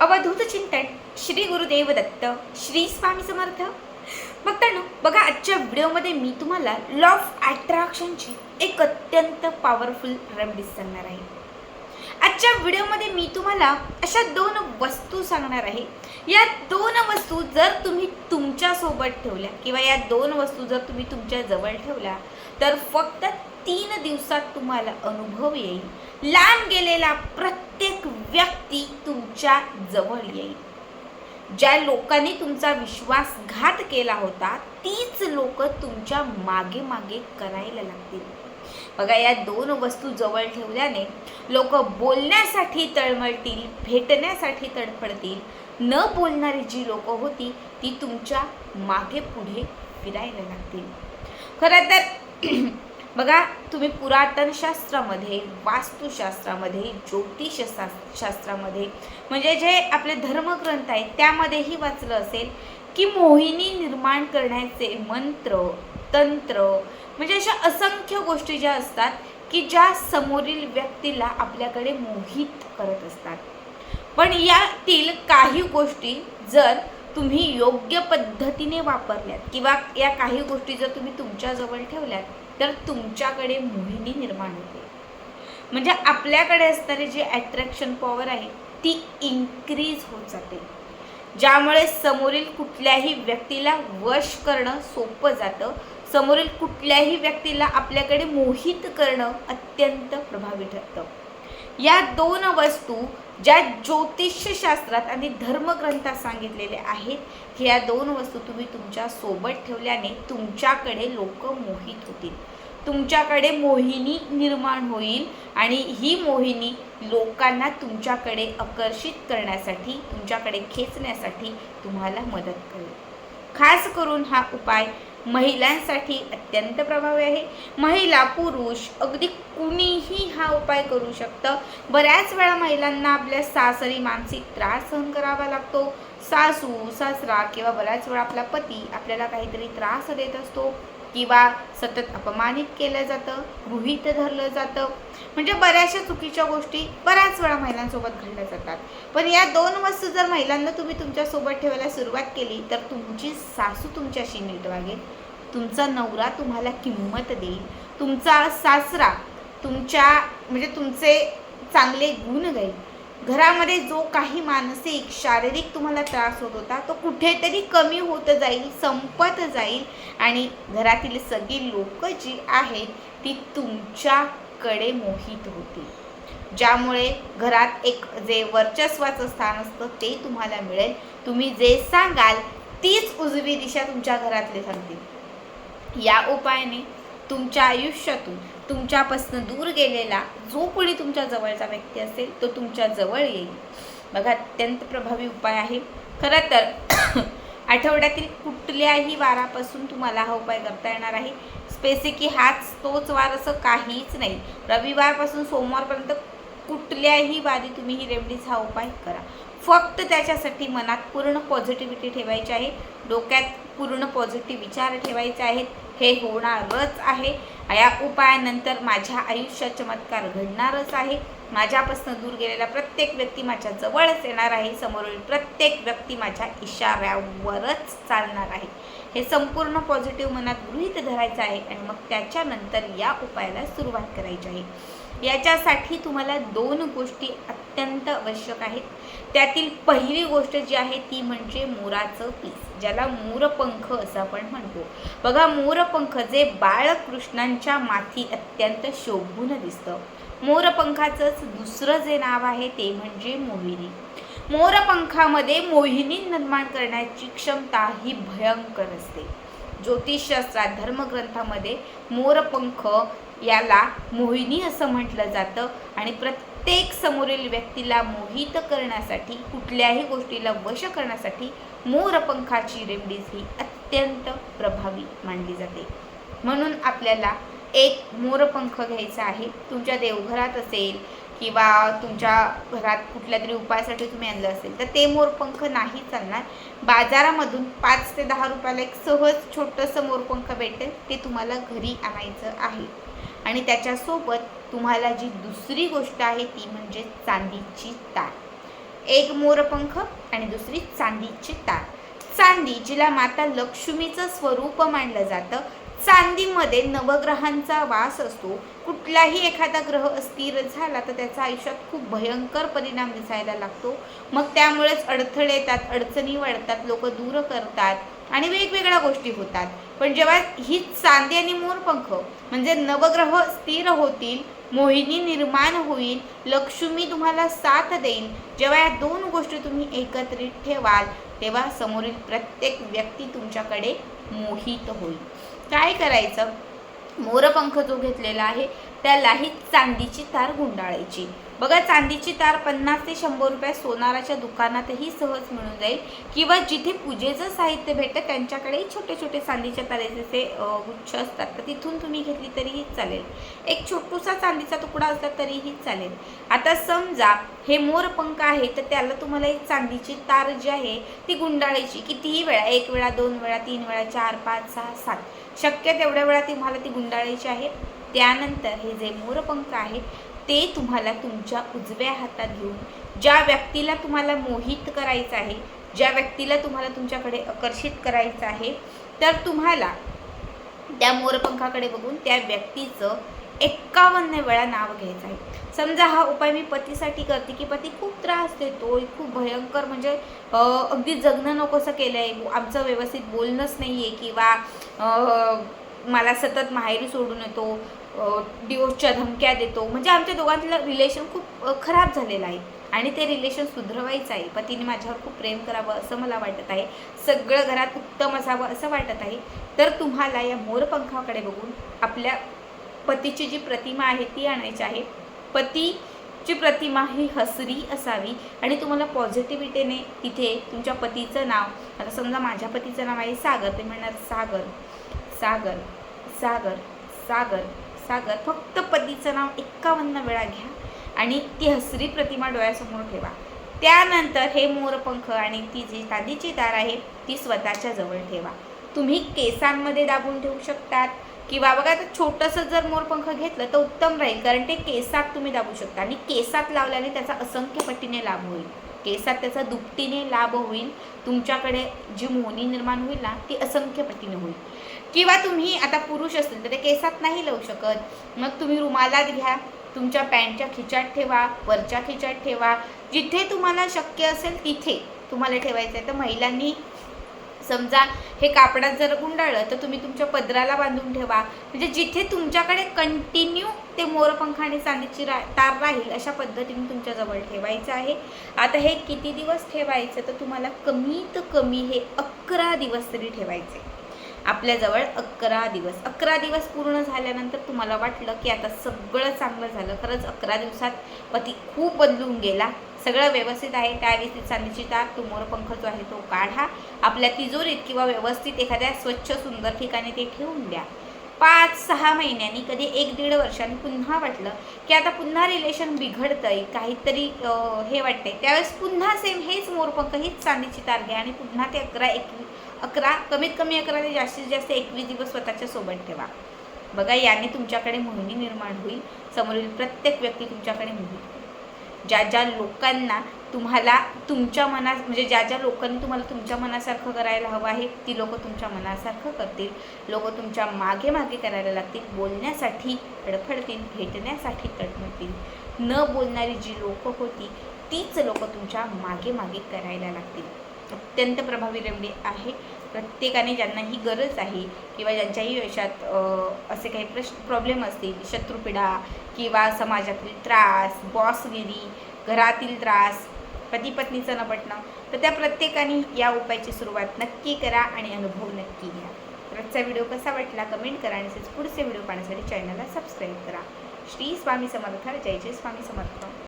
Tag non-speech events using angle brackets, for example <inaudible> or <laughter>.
अवधूत चिंतन श्री गुरुदेव दत्त श्री स्वामी समर्थ. बघताना बघा आजच्या व्हिडिओमध्ये मी तुम्हाला लॉ ऑफ अट्रॅक्शनची एक अत्यंत पॉवरफुल रेमडीज सांगणार आहे. आजच्या व्हिडिओमध्ये मी तुम्हाला अशा दोन वस्तू सांगणार आहे. या दोन वस्तू जर तुम्ही तुमच्यासोबत ठेवल्या किंवा या दोन वस्तू जर तुम्ही तुमच्या जवळ ठेवल्या तर फक्त तीन दिवसात तुम्हाला अनुभव येईल. लांब गेलेला प्रत्येक व्यक्ती तुमच्या जवळ येईल. ज्या लोकांनी तुमचा विश्वासघात केला होता तीच लोक तुमच्या मागे मागे करायला लागतील. बघा या दोन वस्तू जवळ ठेवल्याने लोक बोलण्यासाठी तळमळतील भेटण्यासाठी तडफडतील. न बोलणारी जी लोक होती ती तुमच्या मागे पुढे फिरायला लागतील. खरं तर बघा तुम्ही पुरातनशास्त्रामध्ये वास्तुशास्त्रामध्ये ज्योतिष शास्त्रामध्ये म्हणजे जे आपले धर्मग्रंथ आहेत त्यामध्येही वाचलं असेल की मोहिनी निर्माण करण्याचे मंत्र तंत्र म्हणजे अशा असंख्य गोष्टी ज्या असतात की ज्या समोरील व्यक्तीला आपल्याकडे मोहित करत असतात. पण यातील काही गोष्टी जर तुम्ही योग्य पद्धतीने वापरल्यात किंवा या काही गोष्टी जर तुम्ही तुमच्याजवळ ठेवल्यात तर तुमच्याकडे मोहिनी निर्माण होते. म्हणजे आपल्याकडे असणारी जी ॲट्रॅक्शन पॉवर आहे ती इन्क्रीज होत जाते. ज्यामुळे समोरील कुठल्याही व्यक्तीला वश करणं सोपं जातं. समोरील कुठल्याही व्यक्तीला आपल्याकडे मोहित करणं अत्यंत प्रभावी ठरतं. या दोन वस्तू ज्या ज्योतिषशास्त्रात आणि धर्मग्रंथात सांगितलेल्या आहेत की या दोन वस्तू तुम्ही तुमच्यासोबत ठेवल्याने तुमच्याकडे लोक मोहित होतील. तुमच्याकडे मोहिनी निर्माण होईल आणि ही मोहिनी लोकांना तुमच्याकडे आकर्षित करण्यासाठी तुमच्याकडे खेचण्यासाठी तुम्हाला मदत करेल. खास करून हा उपाय महिलांसाठी अत्यंत प्रभावी आहे. महिला पुरुष अगदी कुणीही हा उपाय करू शकतं. बऱ्याच वेळा महिलांना आपल्या सासरी मानसिक त्रास सहन करावा लागतो. सासू सासरा किंवा बऱ्याच वेळा आपला पती आपल्याला काहीतरी त्रास देत असतो. किंवा सतत अपमानित केलं जातं गृहीत धरलं जातं. म्हणजे बऱ्याचशा चुकीच्या गोष्टी बऱ्याच वेळा महिलांसोबत घडल्या जातात. पण या दोन वस्तू जर महिलांना तुम्ही तुमच्यासोबत ठेवायला सुरुवात केली तर तुमची सासू तुमच्याशी नीट वागेल. तुमचा नवरा तुम्हाला किंमत देईल. तुमचा सासरा तुमच्या म्हणजे तुमचे चांगले गुण गाईल. घरामध्ये जो काही मानसिक शारीरिक तुम्हाला त्रास होत होता तो कुठेतरी कमी होत जाईल संपत जाईल आणि घरातील सगळी लोक जी आहेत ती तुमच्याकडे मोहित होतील. ज्यामुळे घरात एक जे वर्चस्वाचं स्थान असतं ते तुम्हाला मिळेल. तुम्ही जे सांगाल तीच उजवी दिशा तुमच्या घरातले सांगतील या उपायाने तुमच्या आयुष्यातून तुमच्यापासून दूर गेलेला जो कोणी तुमच्या जवळचा व्यक्ती असेल तो तुमच्या जवळ येईल. बघा अत्यंत प्रभावी उपाय आहे. खरं तर <coughs> आठवड्यातील कुठल्याही वारापासून तुम्हाला हा उपाय करता येणार आहे. स्पेसिकी हाच तोच वार असं काहीच नाही. रविवारपासून सोमवारपर्यंत कुठल्याही वारी तुम्ही ही रेमडीज हा उपाय करा. फक्त त्याच्यासाठी मनात पूर्ण पॉझिटिव्हिटी ठेवायची आहे. डोक्यात पूर्ण पॉझिटिव्ह विचार ठेवायचे आहेत. हे होणारच आहे. या उपायानंतर माझ्या आयुष्यात चमत्कार घडणारच आहे. माझ्यापासून दूर गेलेला प्रत्येक व्यक्ती माझ्या जवळच येणार आहे. समोरील प्रत्येक व्यक्ती माझ्या इशाऱ्यावरच चालणार आहे. हे संपूर्ण पॉझिटिव्ह मनात गृहीत धरायचं आहे आणि मग त्याच्यानंतर या उपायाला सुरुवात करायची आहे. याच्यासाठी तुम्हाला दोन गोष्टी अत्यंत आवश्यक आहेत. त्यातील पहिली गोष्ट जी आहे ती म्हणजे मोराचं पीस ज्याला मोरपंख असं आपण म्हणतो. बघा मोरपंख जे बाळकृष्णांच्या माथी अत्यंत शोभून दिसतं. मोरपंखाचंच दुसरं जे नाव आहे ते म्हणजे मोहिनी. मोरपंखामध्ये मोहिनी निर्माण करण्याची क्षमता ही भयंकर असते. ज्योतिषशास्त्रात धर्मग्रंथामध्ये मोरपंख याला मोहिनी असं म्हटलं जातं आणि प्रत्येक समोरील व्यक्तीला मोहित करण्यासाठी कुठल्याही गोष्टीला वश करण्यासाठी मोरपंखाची रेमडीज ही अत्यंत प्रभावी मानली जाते. म्हणून आपल्याला एक मोरपंख घ्यायचा आहे. तुमच्या देवघरात असेल किंवा तुमच्या घरात कुठल्या तरी उपायासाठी तुम्ही आणलं असेल तर ते मोरपंख नाही चालणार. बाजारामधून पाच ते दहा रुपयाला एक सहज छोटंसं मोरपंख भेटेल ते तुम्हाला घरी आणायचं आहे. आणि त्याच्यासोबत तुम्हाला जी दुसरी गोष्ट आहे ती म्हणजे चांदीची तार. एक मोरपंख आणि दुसरी चांदीची तार. चांदी जिला माता लक्ष्मीचं स्वरूप मानलं जातं चांदीमध्ये नवग्रहांचा वास असतो. कुठलाही एखादा ग्रह अस्थिर झाला तर त्याचा आयुष्यात खूप भयंकर परिणाम दिसायला लागतो. मग त्यामुळेच अडथळे येतात अडचणी वाढतात लोक दूर करतात आणि वेगवेगळ्या गोष्टी होतात. पण जेव्हा ही चांदी आणि मोरपंख म्हणजे नवग्रह स्थिर होतील मोहिनी निर्माण होईल लक्ष्मी तुम्हाला साथ देईल जेव्हा या दोन गोष्टी तुम्ही एकत्रित ठेवाल तेव्हा समोरील प्रत्येक व्यक्ती तुमच्याकडे मोहित होईल. काय करायचं? मोरपंख जो घेतलेला आहे त्यालाही चांदीची तार गुंडाळायची. बघा चांदीची तार पन्नास ते शंभर रुपये सोनाराच्या दुकानातही सहज मिळून जाईल. किंवा जिथे पूजेचं साहित्य भेटतं त्यांच्याकडेही छोटे छोटे चांदीच्या तारेचे जे गुच्छ असतात. तर तिथून तुम्ही घेतली तरीही चालेल. एक छोटूसा चांदीचा तुकडा असला तरीही चालेल. आता समजा हे मोरपंख आहे तर त्याला तुम्हाला एक चांदीची तार जी आहे ती गुंडाळायची. कितीही वेळा एक वेळा दोन वेळा तीन वेळा चार पाच सहा सात. शक्य तेवढ्या वेळा तुम्हाला ती गुंडाळायची आहे. त्यानंतर हे जे मोरपंख आहे ते तुम्हाला तुमच्या उजव्या हातात घेऊन ज्या व्यक्तीला तुम्हाला मोहित करायचं आहे ज्या व्यक्तीला तुम्हाला तुमच्याकडे आकर्षित करायचं आहे तर तुम्हाला त्या मोरपंखाकडे बघून त्या व्यक्तीचं एक्कावन्न वेळा नाव घ्यायचं आहे. समजा हा उपाय मी पतीसाठी करते की पती खूप त्रास देतो खूप भयंकर म्हणजे अगदी जगणं नकोसं केलं आहे आमचं व्यवस्थित बोलणंच नाही आहे किंवा मला सतत माहेरी सोडून येतो डिवोर्सच्या धमक्या देतो. म्हणजे आमच्या दोघांतलं रिलेशन खूप खराब झालेलं आहे. आणि ते रिलेशन सुधरवायचं आहे. पतीने माझ्यावर खूप प्रेम करावं असं मला वाटत आहे. सगळं घरात उत्तम असावं असं वाटत आहे. तर तुम्हाला या मोरपंखाकडे बघून आपल्या पतीची जी प्रतिमा आहे ती आणायची आहे. पतीची प्रतिमा ही हसरी असावी. आणि तुम्हाला पॉझिटिव्हिटीने तिथे तुमच्या पतीचं नाव आता समजा माझ्या पतीचं नाव आहे सागर. ते म्हणणार सागर सागर सागर सागर. सागर फक्त पतीचं नाव एक्कावन्न वेळा घ्या आणि ती हसरी प्रतिमा डोळ्यासमोर ठेवा. त्यानंतर हे मोरपंख आणि ती जी चांदीची तार आहे ती स्वतःच्या जवळ ठेवा. तुम्ही केसांमध्ये दाबून ठेवू शकतात किंवा बघा आता छोटंसं जर मोरपंख घेतलं तर उत्तम राहील कारण ते केसात तुम्ही दाबू शकता आणि केसात लावल्याने त्याचा असंख्य पटीने लाभ होईल. केसात त्याचा दुपटीने लाभ होईल तुमच्याकडे जी मोहनी निर्माण होईल ना ती असंख्य पटीने होईल. किंवा तुम्ही आता पुरुष असतील तर ते केसात नाही लावू शकत. मग तुम्ही रुमालात घ्या तुमच्या पॅन्टच्या खिचाट ठेवा वरच्या खिचाट ठेवा. जिथे तुम्हाला शक्य असेल तिथे तुम्हाला ठेवायचं आहे तर महिलांनी समजा हे कापडात जर गुंडाळलं तर तुम्ही तुमच्या पदराला बांधून ठेवा. म्हणजे जिथे तुमच्याकडे कंटिन्यू ते मोरपंख आणि चांदीची रा तार राहील अशा पद्धतीने तुमच्याजवळ ठेवायचं आहे. आता हे किती दिवस ठेवायचं? तर तुम्हाला कमीत कमी हे अकरा दिवस तरी ठेवायचे. आपल्याजवळ अकरा दिवस. अकरा दिवस पूर्ण झाल्यानंतर तुम्हाला वाटलं की आता सगळं चांगलं झालं. खरंच अकरा दिवसात पती खूप बदलून गेला. सगळं व्यवस्थित आहे. त्यावेळी चांदीची तार तो मोरपंख जो आहे तो काढा. आपल्या तिजोरीत किंवा व्यवस्थित एखाद्या स्वच्छ सुंदर ठिकाणी ते ठेवून द्या. पाच सहा महिन्यांनी कधी एक दीड वर्षांनी पुन्हा वाटलं की आता पुन्हा रिलेशन बिघडतंय. काहीतरी हे वाटतंय. त्यावेळेस पुन्हा सेम हेच मोरपंख हीच चांदीची तार घ्या आणि पुन्हा ते अकरा एकवी अकरा कमीत कमी अकरा ते जास्तीत जास्त एकवीस दिवस स्वतःच्या सोबत ठेवा. बघा याने तुमच्याकडे मोहिनी निर्माण होईल. समोरील प्रत्येक व्यक्ती तुमच्याकडे मोहिनी ज्या ज्या लोकांना तुम्हाला तुमच्या मना म्हणजे ज्या ज्या लोकांनी तुम्हाला तुमच्या मनासारखं करायला हवं आहे ती लोक तुमच्या मनासारखं करतील. लोक तुमच्या मागे मागे करायला लागतील. बोलण्यासाठी अडखडतील भेटण्यासाठी तडमडतील न बोलणारी जी लोकं होती तीच लोक तुमच्या मागे मागे करायला लागतील. अत्यंत प्रभावी रेमडी आहे. प्रत्येकाने ज्यांना ही गरज आहे किंवा ज्यांच्याही आयुष्यात असे काही प्रश्न प्रॉब्लेम असतील शत्रुपीडा किंवा समाजातील त्रास बॉसगिरी घरातील त्रास पती पत्नीचं न पटणं तर त्या प्रत्येकाने या उपायाची सुरुवात नक्की करा आणि अनुभव नक्की घ्या. रोजचा आजचा व्हिडिओ कसा वाटला कमेंट करा आणि तसेच पुढचे व्हिडिओ पाहण्यासाठी चॅनलला सबस्क्राईब करा. श्री स्वामी समर्थ जय जय स्वामी समर्थ.